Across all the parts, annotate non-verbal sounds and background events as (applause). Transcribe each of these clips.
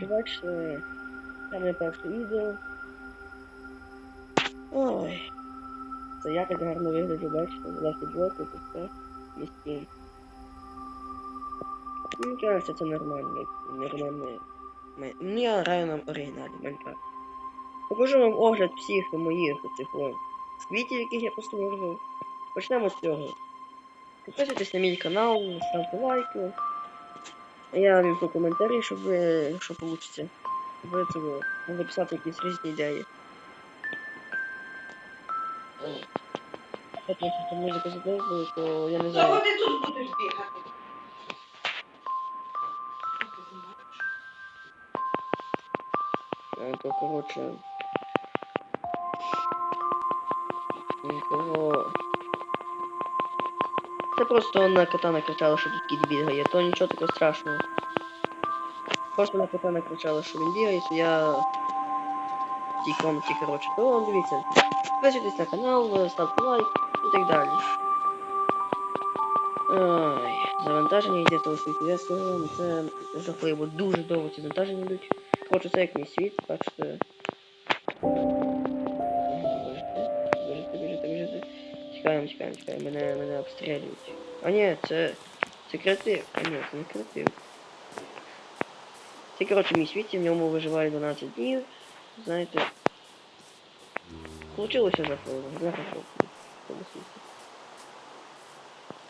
Побачили. Там не перше відео. Ой. Це я так гарно вигляджу, бачите, власне блоки, тут все. Місті. Мені кажеться, це нормально. Нормально. Ну, я граю на оригіналі Майнкрафт. Покажу вам огляд всіх моїх цих о, світів, яких я послужив. Почнемо з цього. Підписуйтесь на мій канал, ставте лайки. Я вімкну коментарі, щоб ви, якщо вийде, ви це ви могли писати якісь різні ідеї. От якщо музика задовжує, то я не Чого знаю. ти тут будеш бігати? То коротше. Нікого. Це просто на кота накричала, що тут кіт бігає, то нічого такого страшного. Просто на кота накричала, що він бігає, то я в цій комнаті, коротше. То дивіться. Підписуйтесь на канал, ставте лайк і так далі. Ой, завантаження йде того світу. Я скажу вам, це жахливо, дуже довго ці завантаження йдуть. Коротше, це як мій світ, бачите. Тікаємо, тікаємо. Мене, мене обстрілюють. А ні, це. Це креатив. А ні, це не креатив. Це, коротше, мій світ, і в ньому виживає 12 днів. Знаєте. Получилося в цьому світі.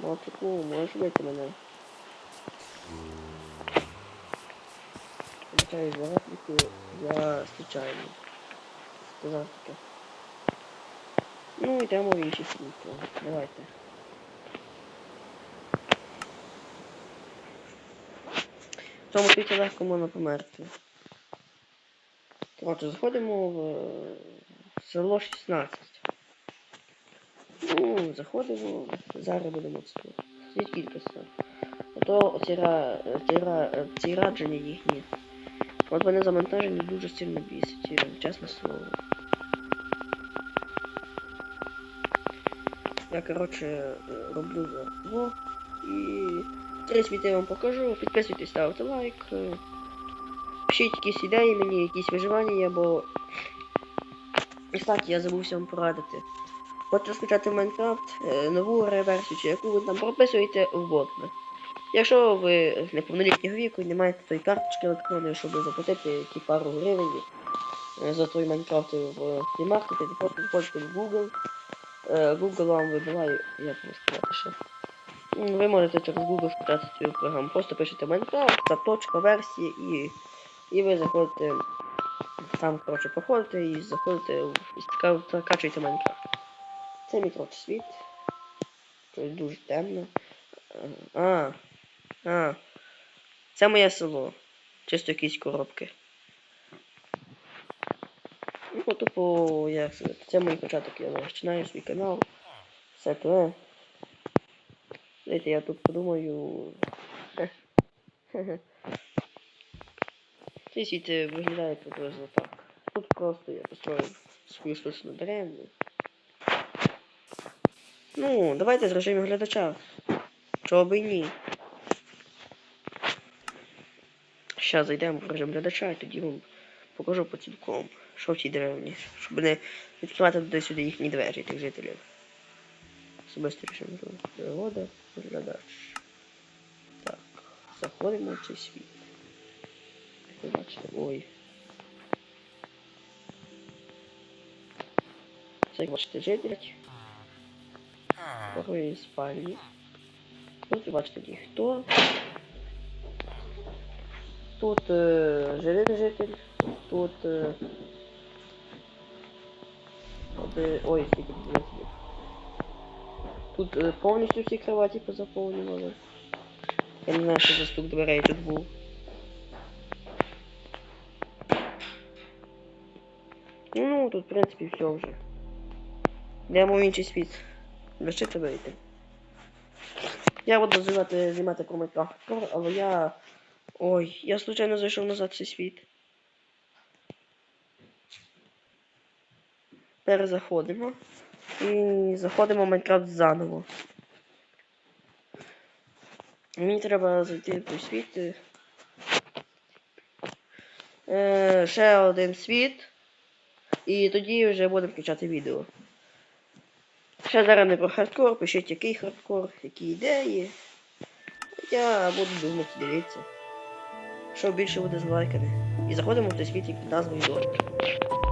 Мальчику, можеш вбити мене? Вибачаю за я случайно. Сказав. Ну, йдемо в інші світло. Давайте. В цьому світі легко можна померти. Коротше, заходимо в е, село 16. Ну, заходимо, зараз будемо це. Скажіть кілька слів. А то оці, ці, радження їхні. От вони завантажені дуже сильно бісять, е, чесне слово. Я, коротше, е, роблю за во. І три світи я вам покажу. Підписуйтесь, ставте лайк. е, Пишіть якісь ідеї мені, якісь виживання, бо. І так, я забувся вам порадити. Хочете скачати Майнкрафт е, нову реверсію, чи яку ви там прописуєте в ботне. Якщо ви неповнолітнього віку і не маєте тої карточки електронної, щоб заплатити ті пару гривень е, за той Майнкрафт в фрімаркеті, то просто в Google. Е, Google вам вибиває, як вам сказати. Ви можете через Google скачати цю програму. Просто пишете Майнкрафт, та точка версії і, і ви заходите. Там, коротше, проходите і заходите і закачуєте Майнкрафт. Це мій коротше світ. Тут дуже темно. Е, А. А. Це моє село. Чисто якісь коробки. Ну, тупо, як сказати, це мій початок, я починаю свій канал. Все те. Знаєте, я тут подумаю. (laughs) Цей світ е, виглядає приблизно так. Тут просто я построїв свою штучну деревню. Ну, давайте з режиму глядача. Чого би ні. Щас зайдемо в режим глядача і тоді вам покажу по цілком, що в цій деревні, щоб не відкривати туди сюди їхні двері тих жителів. Особистий режим пригода, глядач. Так, заходимо в цей світ. Як ви бачите, ой. Це як бачите житель. Такої спальні. Тут бачите ніхто. Тут е, живий житель, тут. Е, ой, скільки слів. Тут е, повністю всі кроваті позаповнювали. Я не знаю, що за стук дверей тут був. Ну, тут, в принципі, все вже. Йдемо в інший світ. Лишити вийти. Я буду про Майнкрафт, але я Ой, я случайно зайшов назад цей світ. Перезаходимо. І заходимо в Майнкрафт заново. Мені треба зайти в світ. е, ще один світ. І тоді вже будемо включати відео. Ще зараз не про хардкор, пишіть який хардкор, які ідеї. Я буду думати, дивіться. Що більше буде злайкане. І заходимо в той світ під назвою Дорт.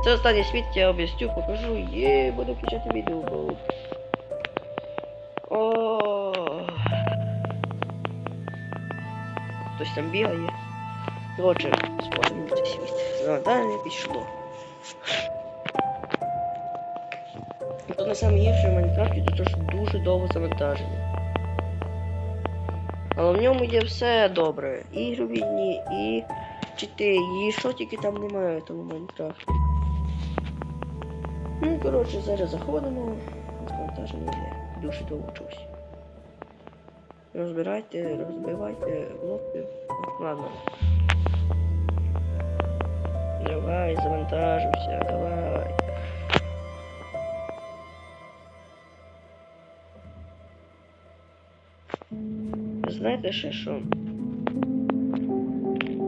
Це останній світ, я об'ясню, покажу. Є, буду включати відео, бо. О. Хтось там бігає. Коротше, сходимо в цей світ. Завдання пішло. І то не гірше в Майнкрафті, то ж дуже довго завантаження. Але в ньому є все добре. І дні, і чити, і що тільки там немає в тому Майнкрафті. Ну, коротше, зараз заходимо. Завантаження йде. Дуже довго чогось. Розбирайте, розбивайте блоки. Ладно. Давай, завантажуйся, давай. Знаєте ще що?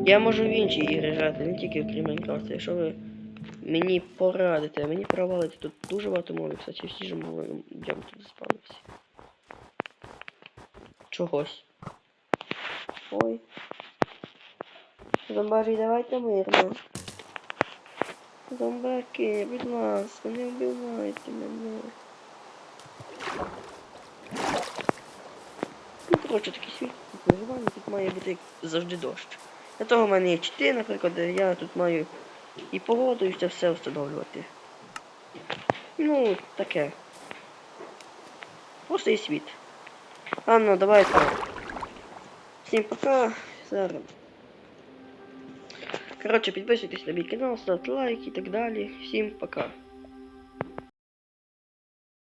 Я можу в інші ігри грати, не тільки в Майнкрафта. Якщо ви мені порадите, мені провалите, тут дуже багато мови, кстати, всі ж мови, я тут заспавнився. Чогось. Ой. Зомбарі, давайте мирно. Зомбаки, будь ласка, не вбивайте мене. Ну, коротше, такий світ тут виживання, тут має бути завжди дощ. Для того в мене є чити, наприклад, я тут маю і погоду, і це все встановлювати. Ну, таке. Просто і світ. Ладно, давайте. Всім пока. Зараз. Коротше, підписуйтесь на мій канал, ставте лайки і так далі. Всім пока.